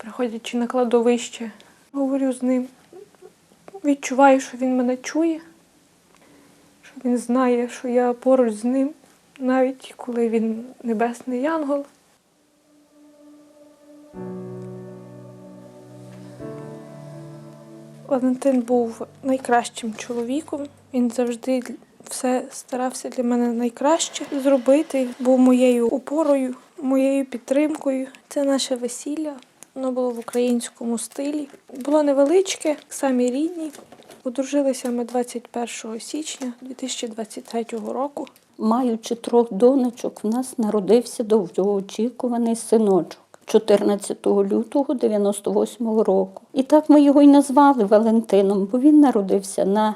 Приходячи на кладовище, говорю з ним. Відчуваю, що він мене чує, що він знає, що я поруч з ним, навіть коли він небесний янгол. Валентин був найкращим чоловіком. Він завжди все старався для мене найкраще зробити. Був моєю опорою, моєю підтримкою. Це наше весілля. Воно було в українському стилі. Було невеличке, самі рідні. Одружилися ми 21 січня 2023 року. Маючи трьох донечок, в нас народився довгоочікуваний синочок 14 лютого 98-го року. І так ми його й назвали Валентином, бо він народився на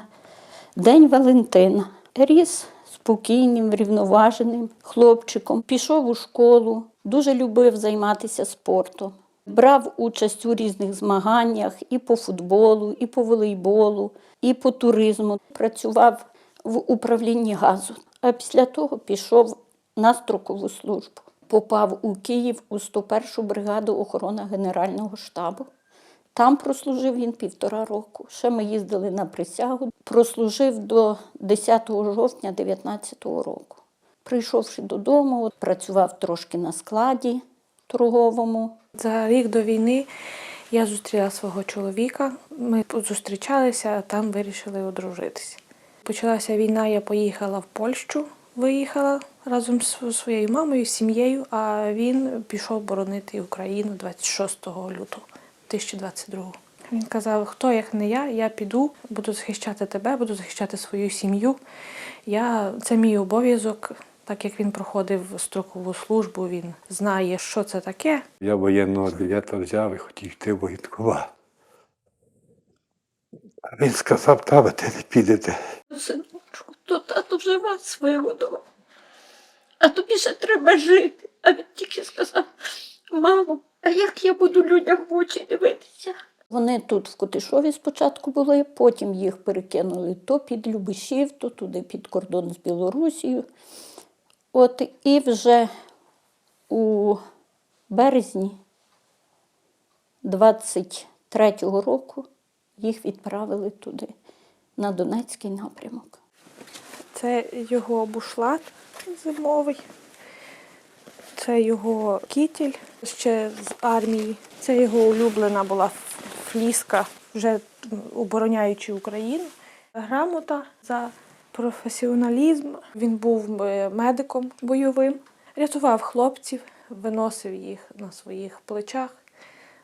День Валентина. Ріс спокійним, врівноваженим хлопчиком, пішов у школу, дуже любив займатися спортом. Брав участь у різних змаганнях і по футболу, і по волейболу, і по туризму. Працював в управлінні газу. А після того пішов на строкову службу. Попав у Київ у 101-шу бригаду охорони Генерального штабу. Там прослужив він півтора року. Ще ми їздили на присягу. Прослужив до 10 жовтня 2019 року. Прийшовши додому, працював трошки на складі торговому. За рік до війни я зустріла свого чоловіка. Ми зустрічалися, а там вирішили одружитися. Почалася війна, я поїхала в Польщу, виїхала разом з своєю мамою, сім'єю, а він пішов боронити Україну 26 лютого 2022. Він казав, хто як не я, я піду, буду захищати тебе, буду захищати свою сім'ю. Я, це мій обов'язок. Так як він проходив строкову службу, він знає, що це таке. Я воєнного білета взяв і хотів йти воєнкувати. А він сказав, та ви ти не підете. Синочку, то тато вже вас вигодував. А тобі ще треба жити. А він тільки сказав, мамо, а як я буду людям в очі дивитися? Вони тут в Кутишові спочатку були, потім їх перекинули то під Любишів, то туди під кордон з Білорусією. От і вже у березні 23-го року їх відправили туди, на Донецький напрямок. Це його бушлат зимовий, це його кітіль ще з армії. Це його улюблена була фліска, вже обороняючи Україну. Грамота за професіоналізм. Він був е, медиком бойовим, рятував хлопців, виносив їх на своїх плечах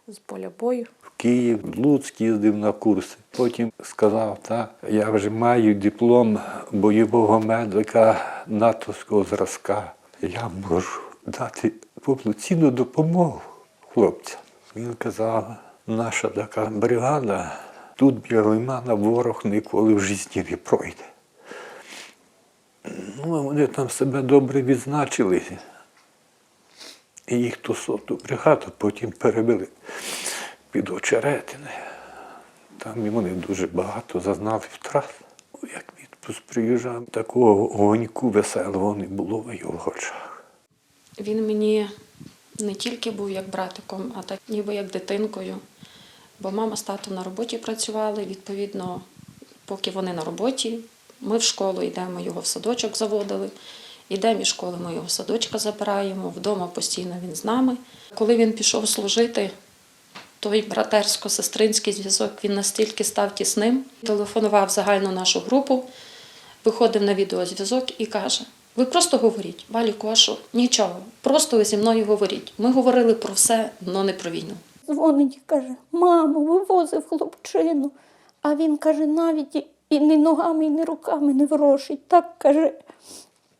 з поля бою. В Київ, в Луцьк їздив на курси. Потім сказав, так, я вже маю диплом бойового медика натовського зразка. Я можу дати повноцінну допомогу хлопцям. Він казав, наша така бригада, тут біля лимана ворог ніколи в житті не пройде. Ну, вони там себе добре відзначили. І їх ту соту бригаду потім перевели під очеретини. Там вони дуже багато зазнали втрат. Як відпуск приїжджав, такого гоньку веселого не було в його очах. Він мені не тільки був як братиком, а так ніби як дитинкою. Бо мама з татом на роботі працювали. Відповідно, поки вони на роботі, ми в школу йдемо, його в садочок заводили. Йдемо із школи, ми його в садочка забираємо, вдома постійно він з нами. Коли він пішов служити, той братерсько-сестринський зв'язок він настільки став тісним, телефонував загальну нашу групу, виходив на відеозв'язок і каже: Ви просто говоріть, Валі Кошу, нічого, просто ви зі мною говоріть. Ми говорили про все, але не про війну. Дзвонить і каже: мамо, вивозив хлопчину. А він каже, навіть і- ні ногами, і ні руками не ворушить. Так каже,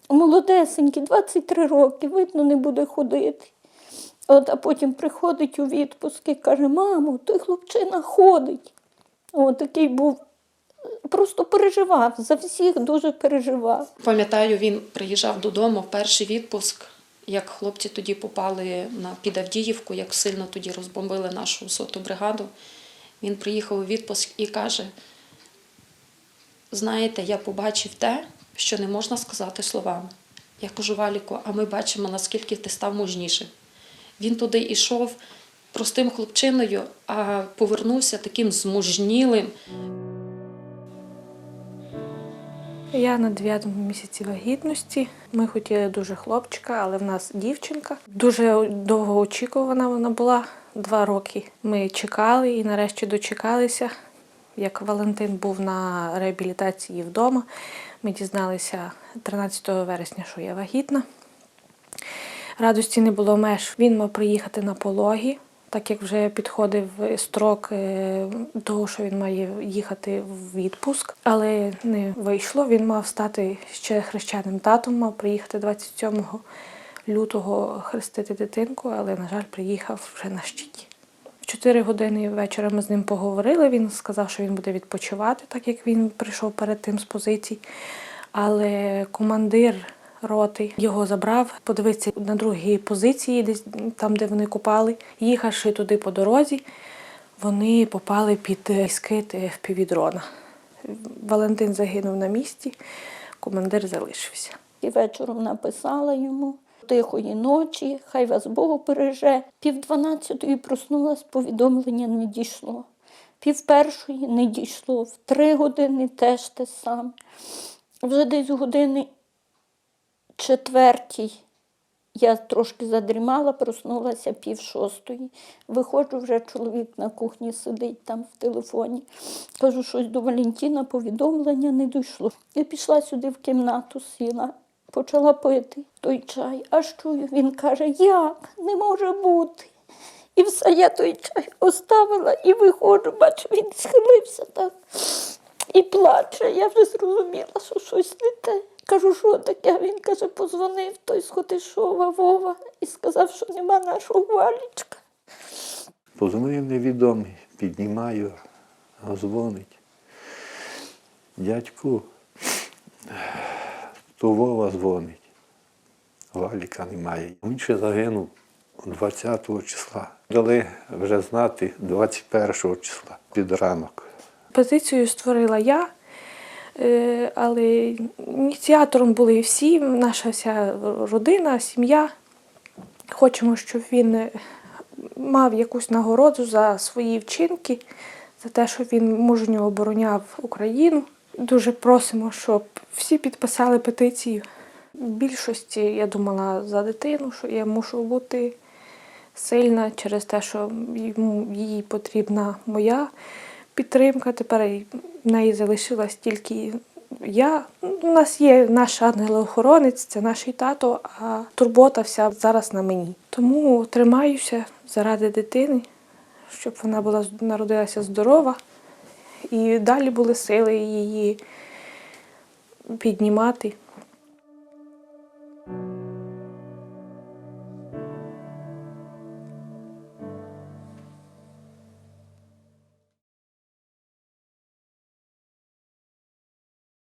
молодесенький, 23 роки, видно, не буде ходити. От, а потім приходить у відпуск і каже, мамо, той хлопчина ходить. От такий був, просто переживав, за всіх дуже переживав. Пам'ятаю, він приїжджав додому в перший відпуск, як хлопці тоді попали на під Авдіївку, як сильно тоді розбомбили нашу соту бригаду. Він приїхав у відпуск і каже: знаєте, я побачив те, що не можна сказати словами. Я кажу, Валіку, а ми бачимо, наскільки ти став мужнішим. Він туди йшов простим хлопчиною, а повернувся таким змужнілим. Я на дев'ятому місяці вагітності. Ми хотіли дуже хлопчика, але в нас дівчинка. Дуже довго очікувана вона була два роки. Ми чекали і нарешті дочекалися. Як Валентин був на реабілітації вдома, ми дізналися 13 вересня, що я вагітна. Радості не було меж. Він мав приїхати на пологі, так як вже підходив строк е, того, що він має їхати в відпуск, але не вийшло. Він мав стати ще хрещеним татом, мав приїхати 27 лютого хрестити дитинку, але, на жаль, приїхав вже на щиті. В 4 години вечора ми з ним поговорили. Він сказав, що він буде відпочивати, так як він прийшов перед тим з позицій. Але командир роти його забрав, подивитися на другій позиції, десь там, де вони купали. Їхавши туди по дорозі, вони попали під скид впівдрона. Валентин загинув на місці, командир залишився. І вечором написала йому тихої ночі, хай вас Бог береже. Пів дванадцятої проснулась, повідомлення не дійшло. Пів першої не дійшло, в три години теж те саме. Вже десь години четвертій я трошки задрімала, проснулася пів шостої. Виходжу, вже чоловік на кухні сидить там в телефоні. Кажу, щось до Валентіна повідомлення не дійшло. Я пішла сюди в кімнату, сіла, почала пити той чай. Аж чую, він каже, як не може бути. І все, я той чай оставила і виходжу, бачу, він схилився так і плаче. Я вже зрозуміла, що щось не те. Кажу, що таке? Він каже, позвонив той Схотишова Вова і сказав, що нема нашого валічка. Позвонив невідомий, піднімаю, дзвонить. Дядьку, то Вова дзвонить. Валіка немає. Він ще загинув 20 числа. Дали вже знати 21 числа під ранок. Петицію створила я, е, але ініціатором були всі, наша вся родина, сім'я. Хочемо, щоб він е, мав якусь нагороду за свої вчинки, за те, що він мужньо обороняв Україну. Дуже просимо, щоб всі підписали петицію. Більшості я думала за дитину, що я мушу бути сильна через те, що їй потрібна моя підтримка. Тепер в неї залишилась тільки я. У нас є наш ангел-охоронець, це наш тато, а турбота вся зараз на мені. Тому тримаюся заради дитини, щоб вона була народилася здорова і далі були сили її піднімати.